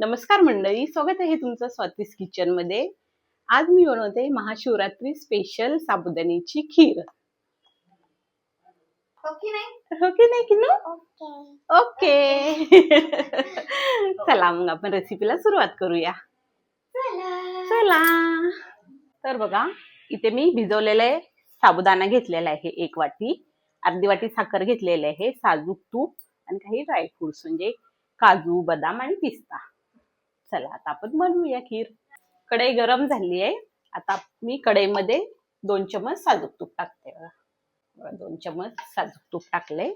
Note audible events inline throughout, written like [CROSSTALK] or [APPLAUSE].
नमस्कार मंडळी स्वागत आहे तुमचं स्वातीस किचनमध्ये आज मी बनवते महाशिवरात्री स्पेशल साबुदाण्याची खीर. ओके नाही? हो की नाही किनू ओके. ओके. [LAUGHS] चला मग आपण रेसिपीला सुरुवात करूया. चला. चला. तर बघा इथे मी भिजवलेले साबुदाणा घेतलेला आहे एक वाटी अर्धी वाटी साखर घेतलेली आहे साजूक तूप आणि काही ड्रायफ्रुट्स म्हणजे काजू बदाम आणि पिस्ता. चला आता आपण बनवूया खीर. कढई गरम झाली आहे. आता मी कढईमध्ये दोन चमच साजूक तूप टाकते बघा. दोन चमच साजूक तूप टाकले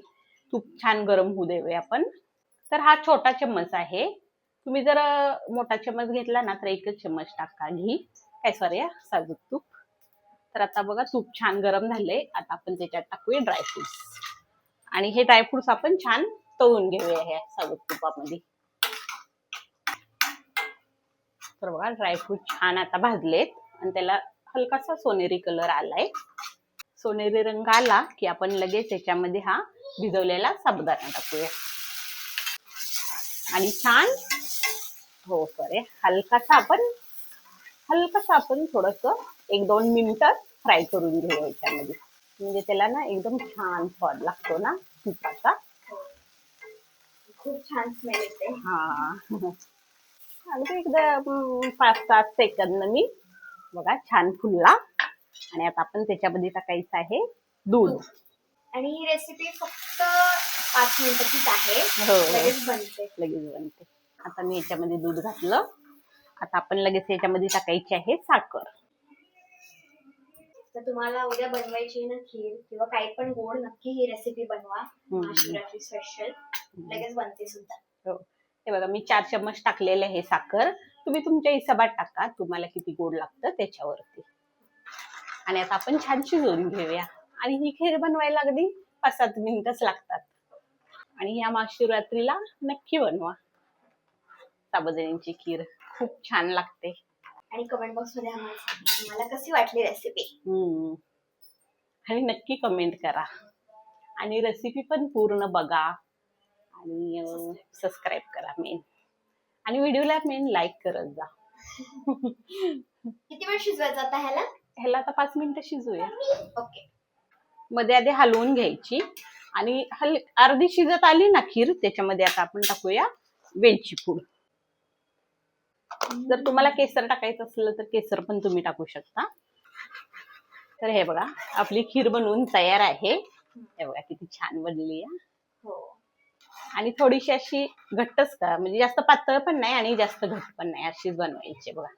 तूप छान गरम होऊ देऊया आपण. तर हा छोटा चम्मच आहे. तुम्ही जर मोठा चम्मच घेतला ना तर एकच चम्मच टाका घी. काय सॉरी साजूक तूप. तर आता बघा तूप छान गरम झाले आता आपण त्याच्यात टाकूया ड्रायफ्रुट्स आणि हे ड्रायफ्रुट्स आपण छान तळून घेऊया ह्या साजूक तुपामध्ये. तर बघा ड्रायफ्रूट छान आता भाजलेत. आणि त्याला हलकासा सोनेरी कलर आलाय. सोनेरी रंग आला की आपण लगेच त्याच्यामध्ये हा भिजवलेला साबुदाणा टाकूया. आणि छान हो सॉरी हलकासा आपण हलकासा आपण थोडस एक दोन मिनिटं फ्राय करून घेऊ याच्यामध्ये. म्हणजे त्याला ना एकदम छान स्वाद लागतो ना तुपाचा खूप छान स्मेल येते. हा. ते एकदा पाच सात सेकंद मी. बघा छान फुलला. आणि आता आपण त्याच्यामध्ये टाकायचं आहे दूध. आणि ही रेसिपी फक्त पाच मिनिटाचीच आहे. हो. लगेच बनते. लगेच बनते. आता मी याच्यामध्ये दूध घातलं. आता आपण लगेच याच्यामध्ये टाकायची आहे साखर. तर तुम्हाला उद्या बनवायची ना खीर किंवा काही पण गोड नक्की ही रेसिपी बनवा. महाशिवरात्री स्पेशल लगेच बनते सुद्धा. हो. हे बघा मी चार चम्मच टाकलेले आहे साखर. तुम्ही तुमच्या हिशोबात टाका तुम्हाला किती गोड लागतं त्याच्यावरती. आणि आता आपण छान शिजवून घेऊया. आणि ही खीर बनवायला अगदी पाच सात मिनिटच लागतात. आणि या महाशिवरात्रीला नक्की बनवा. साबुदाण्याची खीर खूप छान लागते. आणि कमेंट बॉक्समध्ये तुम्हाला कशी वाटली रेसिपी हम्म. आणि नक्की कमेंट करा. आणि रेसिपी पण पूर्ण बघा. आणि सबस्क्राईब करा. मेन आणि व्हिडिओला मेन लाईक करत जा. किती वेळ शिजवायचं आता ह्याला? ह्याला आता पाच मिनिटं शिजूया. ओके. मध्ये आधी हलवून घ्यायची. आणि हल अर्धी शिजत आली ना खीर त्याच्यामध्ये आता आपण टाकूया वेलची पूड. जर तुम्हाला केसर टाकायचं असलं तर केसर पण तुम्ही टाकू शकता. तर हे बघा आपली खीर बनवून तयार आहे. हे बघा किती छान बनली आहे. हो. आणि थोडीशी अशी घट्टच का म्हणजे जास्त पातळ पण नाही आणि जास्त घट्ट पण नाही. अशीच बनवायची बघा.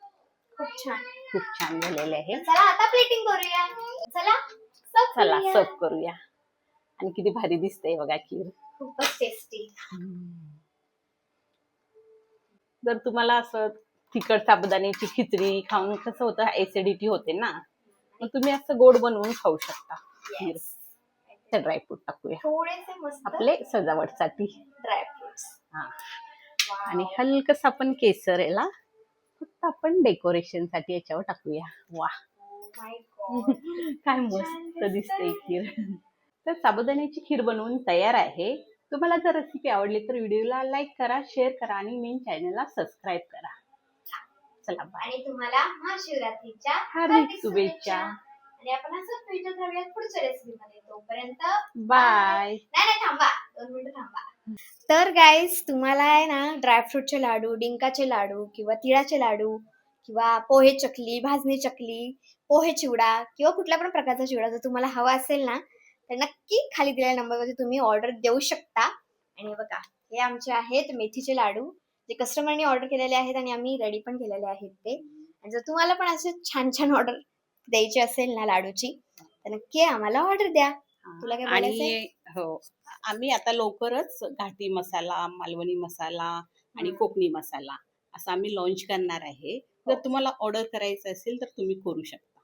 खूप छान. खूप छान झालेले आहे. चला आता प्लेटिंग करूया. चला serve चला करूया. सर्व करूया. आणि किती भारी दिसतंय बघा खीर. खूपच टेस्टी जर तुम्हाला असं तिखट साबुदाण्याची खिचडी खाऊन कसं होतं ऍसिडिटी होते ना मग तुम्ही असं गोड बनवून खाऊ शकता. खीर. ते ड्रायफ्रूट टाकूया. थोडेसे मस्त आपले सजावटसाठी. ड्रायफ्रुट्स हा. आणि हलकस आपण केसर याला फक्त आपण डेकोरेशनसाठी याच्यावर टाकूया. वा. [LAUGHS] काय मस्त दिसते खीर. तर साबुदाण्याची खीर बनवून तयार आहे. तुम्हाला जर रेसिपी आवडली तर व्हिडिओला लाईक करा शेअर करा आणि मेन चॅनलला सबस्क्राईब करा. चला बाय आणि तुम्हाला महाशिवरात्रीच्या हार्दिक शुभेच्छा. आणि आपण असं भेटत राहूयात पुढच्या रेसिपी मध्ये. तोपर्यंत बाय नाही नाही थांबा. दोन मिनिटं थांबा. तर गाईज तुम्हाला आहे ना ड्रायफ्रूटचे लाडू डिंकाचे लाडू किंवा तिळाचे लाडू किंवा पोहे चकली भाजणी चकली पोहे चिवडा किंवा कुठल्या पण प्रकारचा चिवडा जर तुम्हाला हवा असेल ना तर नक्की खाली दिलेल्या नंबरवरती तुम्ही ऑर्डर देऊ शकता. आणि बघा हे आमचे आहेत मेथीचे लाडू. जे कस्टमरने ऑर्डर केलेले आहेत आणि आम्ही रेडी पण केलेले आहेत ते. आणि जर तुम्हाला पण असे छान छान ऑर्डर द्यायची असेल ना लाडूची तर नक्की आम्हाला ऑर्डर द्या तुला काय? आणि हो आम्ही आता लवकरच घाटी मसाला मालवणी मसाला आणि. कोकणी मसाला असं आम्ही लॉन्च करणार आहे जर तुम्हाला ऑर्डर करायचं असेल तर तुम्ही करू शकता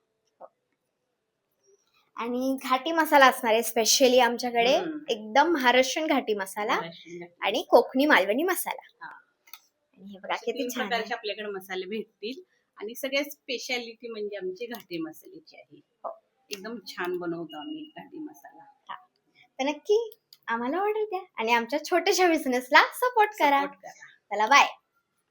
आणि घाटी मसाला असणार आहे स्पेशली आमच्याकडे. एकदम महाराष्ट्रीयन घाटी मसाला आणि कोकणी मालवणी मसाला हा. आणि हे बघा किती छान. प्रकारचे आपल्याकडे मसाले भेटतील आणि सगळ्यात स्पेशालिटी म्हणजे आमची घाटी मसाल्याची आहे. हो. एकदम छान बनवतो आम्ही घाटी मसाला. तर नक्की आम्हाला ऑर्डर द्या आणि आमच्या छोट्याशा बिझनेसला सपोर्ट करा. Support करा. चला बाय